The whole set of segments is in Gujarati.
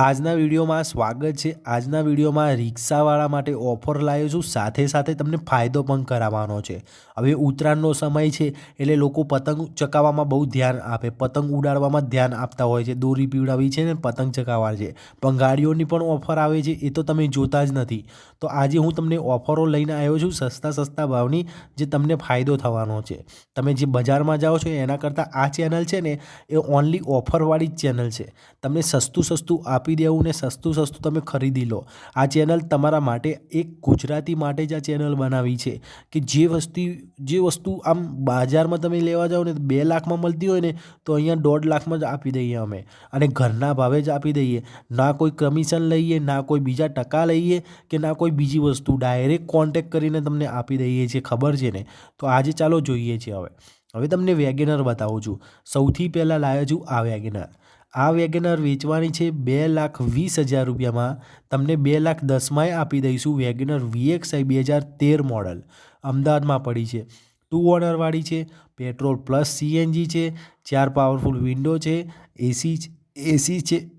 આજના વિડીયોમાં સ્વાગત છે. આજના વિડીયોમાં રિક્ષાવાળા માટે ઓફર લાવ્યો છું. સાથે સાથે તમને ફાયદો પણ કરાવવાનો છે. હવે ઉત્તરાયણનો સમય છે એટલે લોકો પતંગ ચકાવવામાં બહુ ધ્યાન આપે. પતંગ ઉડાડવામાં ધ્યાન આપતા હોય છે. દોરી પીવડાવી છે ને પતંગ ચકાવવા છે. પણ ગાડીઓની પણ ઓફર આવે છે. એ તો તમે જોતા જ નથી. તો આજે હું તમને ઓફરો લઈને આવ્યો છું સસ્તા સસ્તા ભાવની, જે તમને ફાયદો થવાનો છે. તમે જે બજારમાં જાઓ છો એના કરતાં આ ચેનલ છે ને, એ ઓનલી ઓફરવાળી જ ચેનલ છે. તમને સસ્તું સસ્તું આપી દેવું ને સસ્તું સસ્તું તમે ખરીદી લો. આ ચેનલ તમારા માટે એક ગુજરાતી માટે જ આ ચેનલ બનાવી છે કે જે વસ્તુ જે વસ્તુ આમ બજારમાં તમે લેવા જાઓ ને બે લાખમાં મળતી હોય ને તો અહીંયા દોઢ લાખમાં જ આપી દઈએ અમે. અને ઘરના ભાવે જ આપી દઈએ. ના કોઈ કમિશન લઈએ, ના કોઈ બીજા ટકા લઈએ કે ના કોઈ બીજી વસ્તુ. ડાયરેક્ટ કોન્ટેક કરીને તમને આપી દઈએ છીએ, ખબર છે ને? તો આજે ચાલો જોઈએ છીએ હવે. હવે તમને વેગેનર બતાવું છું. સૌથી પહેલાં લાવ્યો છું આ વેગેનર આ વેગેનર વેચવાની છે બે લાખ વીસ હજાર રૂપિયામાં. તમને બે લાખ દસમાંય આપી દઈશું વેગેનર વીએક્સઆઈ બે હજાર તેર મોડલ. અમદાવાદમાં પડી છે. ટુ ઓનરવાળી છે, પેટ્રોલ પ્લસ સીએનજી છે, ચાર પાવરફુલ વિન્ડો છે, એસી એસી છે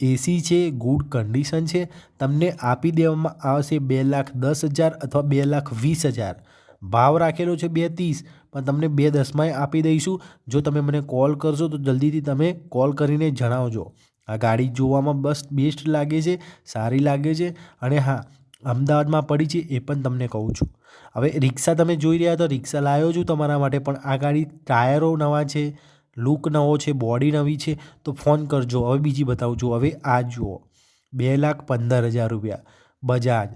એસી છે, ગુડ કન્ડિશન છે. તમને આપી દેવામાં આવશે બે લાખ દસ હજાર અથવા બે લાખ વીસ હજાર. ભાવ રાખેલો છે બે ત્રીસ, પણ તમને બે દસમાંય આપી દઈશું. જો તમે મને કોલ કરશો, તો જલ્દીથી તમે કોલ કરીને જણાવજો. આ ગાડી જોવામાં બસ બેસ્ટ લાગે છે, સારી લાગે છે, અને હા, અમદાવાદમાં પડી છે એ પણ તમને કહું છું. હવે રિક્ષા તમે જોઈ રહ્યા તો રિક્ષા લાવ્યો છું તમારા માટે, પણ આ ગાડી ટાયરો નવા છે, લુક નવો છે બોડી નવી છે, તો ફોન કરજો. હવે બીજી બતાવું છું. હવે આ જુઓ, બે લાખ પંદર હજાર રૂપિયા. બજાજ.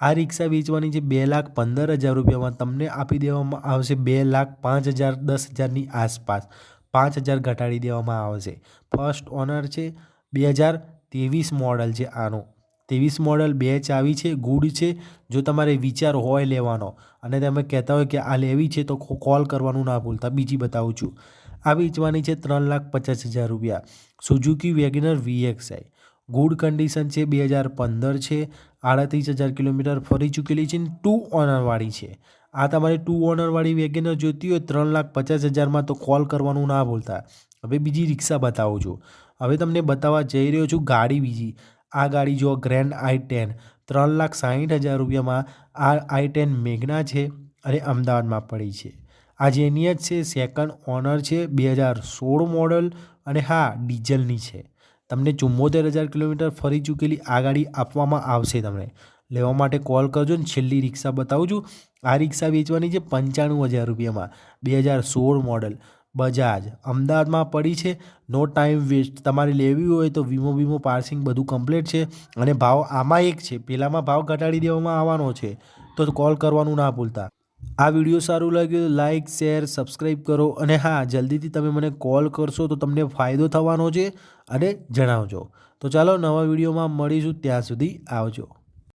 આ રિક્ષા વેચવાની છે બે લાખ પંદર હજાર રૂપિયામાં તમને આપી દેવામાં આવશે, બે લાખ પાંચ હજાર, દસ હજારની આસપાસ પાંચ હજાર ઘટાડી દેવામાં આવશે. ફર્સ્ટ ઓનર છે બે હજાર ત્રેવીસ મોડલ છે આનું. ત્રેવીસ મોડલ બે ચાવી છે, ગુડ છે, જો તમારે વિચાર હોય લેવાનો. અને તમે કહેતા હોય કે આ લેવી છે તો કોલ કરવાનું ના ભૂલતા, બીજી બતાવું છું. આ વેચવાની છે ત્રણ લાખ પચાસ હજાર રૂપિયા. Suzuki WagonR VXI good condition છે, બે હજાર પંદર છે. આડત્રીસ હજાર કિલોમીટર ફરી ચૂકેલી છે ને ટુ ઓનરવાળી છે. આ તમારે ટુ ઓનરવાળી વેગેનર જોઈતી હોય, ત્રણ લાખ પચાસ હજારમાં તો કોલ કરવાનું ના ભૂલતા. હવે બીજી રિક્ષા બતાવું છું. હવે તમને બતાવવા જઈ રહ્યો છું ગાડી બીજી. આ ગાડી જો ગ્રેન્ડ આઈ ટેન ત્રણ લાખ સાહીઠ હજાર રૂપિયામાં આ આઈ ટેન મેઘના છે અને અમદાવાદમાં પડી છે. આ જેની જ છે સેકન્ડ ઓનર છે, બે હજાર સોળ મોડલ અને હા, ડીઝલની છે. તમને ચુમ્મોતેર હજાર કિલોમીટર ફરી ચૂકેલી આ ગાડી આપવામાં આવશે તમને. લેવા માટે કોલ કરજો ને છેલ્લી રિક્ષા બતાવું આ રિક્ષા વેચવાની છે પંચાણું હજાર રૂપિયામાં. બે હજાર સોળ મોડલ. બજાજ. અમદાવાદમાં પડી છે. No time waste. તમારે લેવી હોય તો વીમો વીમો પાર્સિંગ બધું કમ્પ્લીટ છે અને ભાવ આમાં એક છે. પેલામાં ભાવ ઘટાડી દેવામાં આવવાનો છે. તો કોલ કરવાનું ના ભૂલતા. આ વીડિયો સારું લાગ્યું લાઇક શેર સબસ્ક્રાઈબ કરો. અને હા, જલ્દીથી તમે મને કોલ કરશો તો તમને ફાયદો થવાનો છે અને જણાવજો. તો ચાલો નવા વિડીયોમાં મળીશું ત્યાં સુધી આવજો.